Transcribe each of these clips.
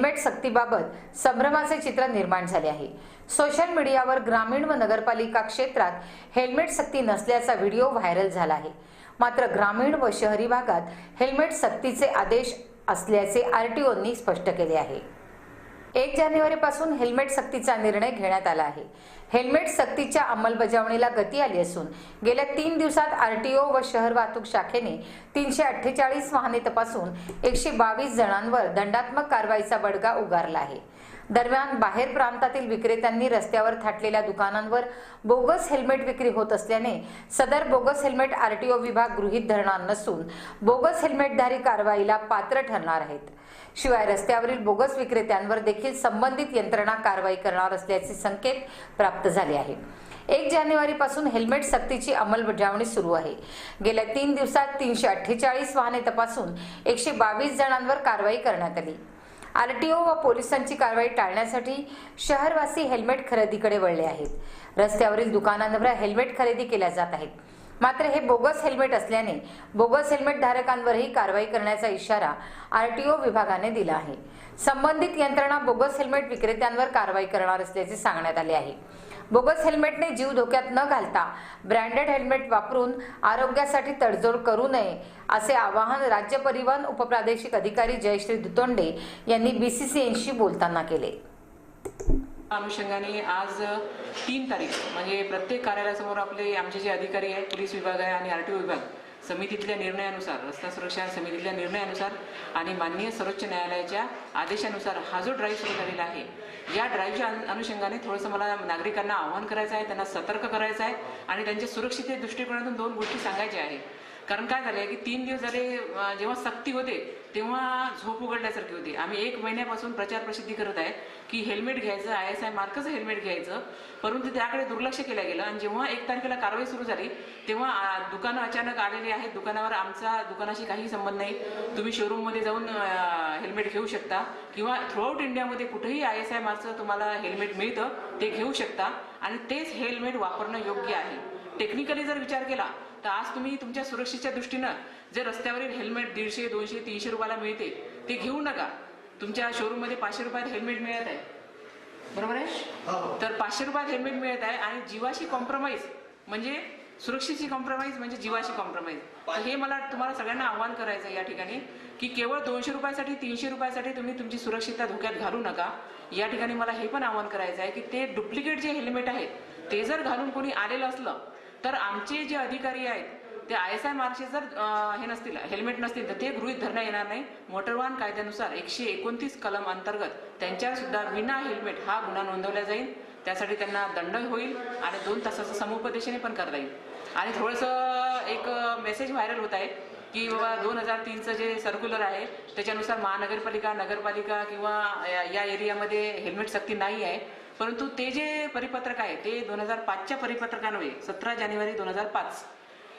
Helmet सक्तीबाबत संभ्रमाचे चित्र निर्माण झाले आहे. सोशल मीडियावर ग्रामीण व नगरपालिका क्षेत्रात हेल्मेट सक्ती नसल्याचा व्हिडिओ व्हायरल झाला आहे. मात्र ग्रामीण व शहरी भागात हेल्मेट सक्तीचे आदेश असल्याचे आरटीओंनी स्पष्ट केले आहे. एक जानेवारीपासून हेल्मेट सक्तीचा निर्णय घेण्यात आला आहे. हेल्मेट सक्तीच्या अंमलबजावणीला गती आली असून गेल्या तीन दिवसात आरटीओ व शहर वाहतूक शाखेने तीनशे अठ्ठेचाळीस वाहने तपासून एकशे बावीस जणांवर दंडात्मक कारवाईचा बडगा उगारला आहे. दरम्यान बाहेर प्रांतातील विक्रेत्यांनी रस्त्यावर थाटलेल्या दुकानांवर बोगस हेल्मेट विक्री होत असल्याने सदर बोगस हेल्मेट आरटीओ विभाग गृहीत धरणार नसून बोगस हेल्मेटधारी कारवाईला पात्र ठरणार आहेत. शिवाय रस्त्यावरील बोगस विक्रेत्यांवर देखील संबंधित यंत्रणा कारवाई करणार असल्याचे संकेत प्राप्त झाले आहे. एक जानेवारीपासून हेल्मेट सक्तीची अंमलबजावणी सुरू आहे. गेल्या तीन दिवसात तीनशे अठ्ठेचाळीस वाहने तपासून एकशे बावीस जणांवर कारवाई करण्यात आली. आरटीओ व पोलिसांची कारवाई टाळण्यासाठी शहरवासी हेल्मेट खरेदीकडे वळले आहेत. रस्त्यावरील दुकानांवर हेल्मेट खरेदी केल्या जात आहेत. मात्र हे बोगस हेल्मेट असल्याने बोगस हेल्मेट धारकांवरही कारवाई करण्याचा इशारा आरटीओ विभागाने दिला आहे. संबंधित यंत्रणा बोगस हेल्मेट विक्रेत्यांवर कारवाई करणार असल्याचे सांगण्यात आले आहे. बोगस हेल्मेटने जीव धोक्यात न घालता ब्रँडेड हेल्मेट वापरून आरोग्यासाठी तडजोड करू नये असे आवाहन राज्य परिवहन उपप्रादेशिक अधिकारी जयश्री दुतोंडे यांनी बीसीसीएनशी बोलताना केले. अनुषंगाने आज तीन तारीख म्हणजे प्रत्येक कार्यालयासमोर आपले आमचे जे अधिकारी आहेत पोलीस विभाग आहे आणि आर टी ओ विभाग समितीतल्या निर्णयानुसार रस्ता सुरक्षा समितीतल्या निर्णयानुसार आणि माननीय सर्वोच्च न्यायालयाच्या आदेशानुसार हा जो ड्राईव्ह सुरू झालेला आहे या ड्राईव्हच्या अनु- अनुषंगाने थोडंसं मला नागरिकांना आवाहन करायचं आहे त्यांना सतर्क करायचं आहे आणि त्यांच्या सुरक्षिते दृष्टिकोनातून दोन गोष्टी सांगायच्या आहे. कारण काय झालंय की तीन दिवस झाले जेव्हा सक्ती होते तेव्हा झोप उघडल्यासारखी होती. आम्ही एक महिन्यापासून प्रचार प्रसिद्धी करत आहे की हेल्मेट घ्यायचं आय एस आय मार्कचं हेल्मेट घ्यायचं परंतु त्याकडे दुर्लक्ष केलं गेलं आणि जेव्हा एक तारखेला कारवाई सुरू झाली तेव्हा दुकानं अचानक आलेली आहेत. दुकानावर आमचा दुकानाशी काही संबंध नाही. तुम्ही शोरूममध्ये जाऊन हेल्मेट घेऊ शकता किंवा थ्रूआउट इंडियामध्ये कुठेही आय एस आय मार्कचं तुम्हाला हेल्मेट मिळतं ते घेऊ शकता. आणि तेच हेल्मेट वापरणं योग्य आहे. टेक्निकली जर विचार केला तर आज तुम्ही तुमच्या सुरक्षेच्या दृष्टीनं जे रस्त्यावरील हेल्मेट दीडशे दोनशे तीनशे रुपयाला मिळते ते घेऊ नका. तुमच्या शोरूममध्ये पाचशे रुपयात हेल्मेट मिळत आहे. बरोबर आहे? तर पाचशे रुपयात हेल्मेट मिळत आहे आणि जीवाशी कॉम्प्रोमाइज म्हणजे सुरक्षेची कॉम्प्रोमाइज म्हणजे जीवाशी कॉम्प्रोमाइज तर हे मला तुम्हाला सगळ्यांना आव्हान करायचं आहे या ठिकाणी की केवळ दोनशे रुपयासाठी तीनशे रुपयासाठी तुम्ही तुमची सुरक्षितता धोक्यात घालू नका. या ठिकाणी मला हे पण आव्हान करायचं आहे की ते डुप्लिकेट जे हेल्मेट आहेत ते जर घालून कोणी आलेलं असलं तर आमचे जे अधिकारी आहेत ते आय एस आय मार्कचे जर हे नसतील हेल्मेट नसतील तर ते गृहित धरण्यात येणार नाही. मोटर वाहन कायद्यानुसार एकशे एकोणतीस कलम अंतर्गत त्यांच्यावर सुद्धा विना हेल्मेट हा गुन्हा नोंदवला जाईल. त्यासाठी त्यांना दंड होईल आणि दोन तासाचं समुपदेशने पण करता येईल. आणि थोडंसं एक मेसेज व्हायरल होत आहे की बाबा दोन हजार तीनचं जे सर्क्युलर आहे त्याच्यानुसार महानगरपालिका नगरपालिका किंवा या- या एरियामध्ये हेल्मेट सक्ती नाही आहे. परंतु ते जे परिपत्रक आहे ते दोन हजार पाचच्या परिपत्रकान्वये सतरा जानेवारी दोन हजार पाच.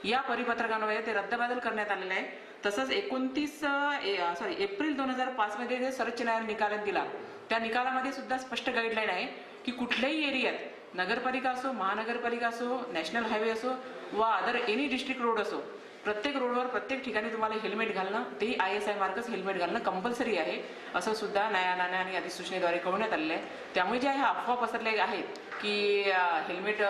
या परिपत्रकान्वये ते रद्दबादल करण्यात आलेलं आहे. तसंच एकोणतीस सॉरी एप्रिल दोन हजार पाचमध्ये जे सर्वोच्च न्यायालय निकालात दिला त्या निकालामध्ये सुद्धा स्पष्ट गाईडलाईन आहे की कुठल्याही एरियात नगरपालिका असो महानगरपालिका असो नॅशनल हायवे असो वा अदर एनी डिस्ट्रिक्ट रोड असो प्रत्येक रोडवर प्रत्येक ठिकाणी तुम्हाला हेल्मेट घालणं तेही आय एस आय मार्कच हेल्मेट घालणं कंपल्सरी आहे. असं सुद्धा न्यायालयाने आणि अधिसूचनेद्वारे कळवण्यात आलेलं आहे. त्यामुळे ज्या ह्या अफवा पसरल्या आहेत की हेल्मेट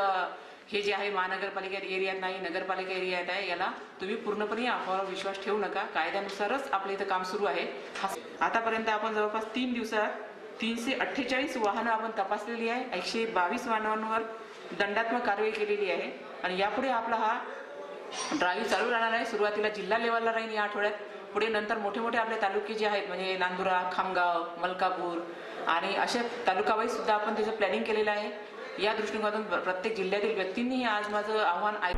हे जे आहे महानगरपालिका एरियात नाही नगरपालिका एरियात आहे याला तुम्ही पूर्णपणे अफवावर विश्वास ठेवू नका. कायद्यानुसारच आपलं इथं काम सुरू आहे. आतापर्यंत आपण जवळपास तीन दिवसात तीनशे अठ्ठेचाळीस वाहनं आपण तपासलेली आहे. एकशे बावीस वाहनांवर दंडात्मक कारवाई केलेली आहे. आणि यापुढे आपला हा ड्राईव्ह चालू राहणार आहे. सुरुवातीला जिल्हा लेवलला राहील या आठवड्यात. पुढे नंतर मोठे मोठे आपले तालुके जे आहेत म्हणजे नांदुरा खामगाव मलकापूर आणि अशा तालुकावाईज सुद्धा आपण त्याचं प्लॅनिंग केलेलं आहे. या दृष्टिकोनातून प्रत्येक जिल्ह्यातील व्यक्तींनी आज माझं आव्हान ऐक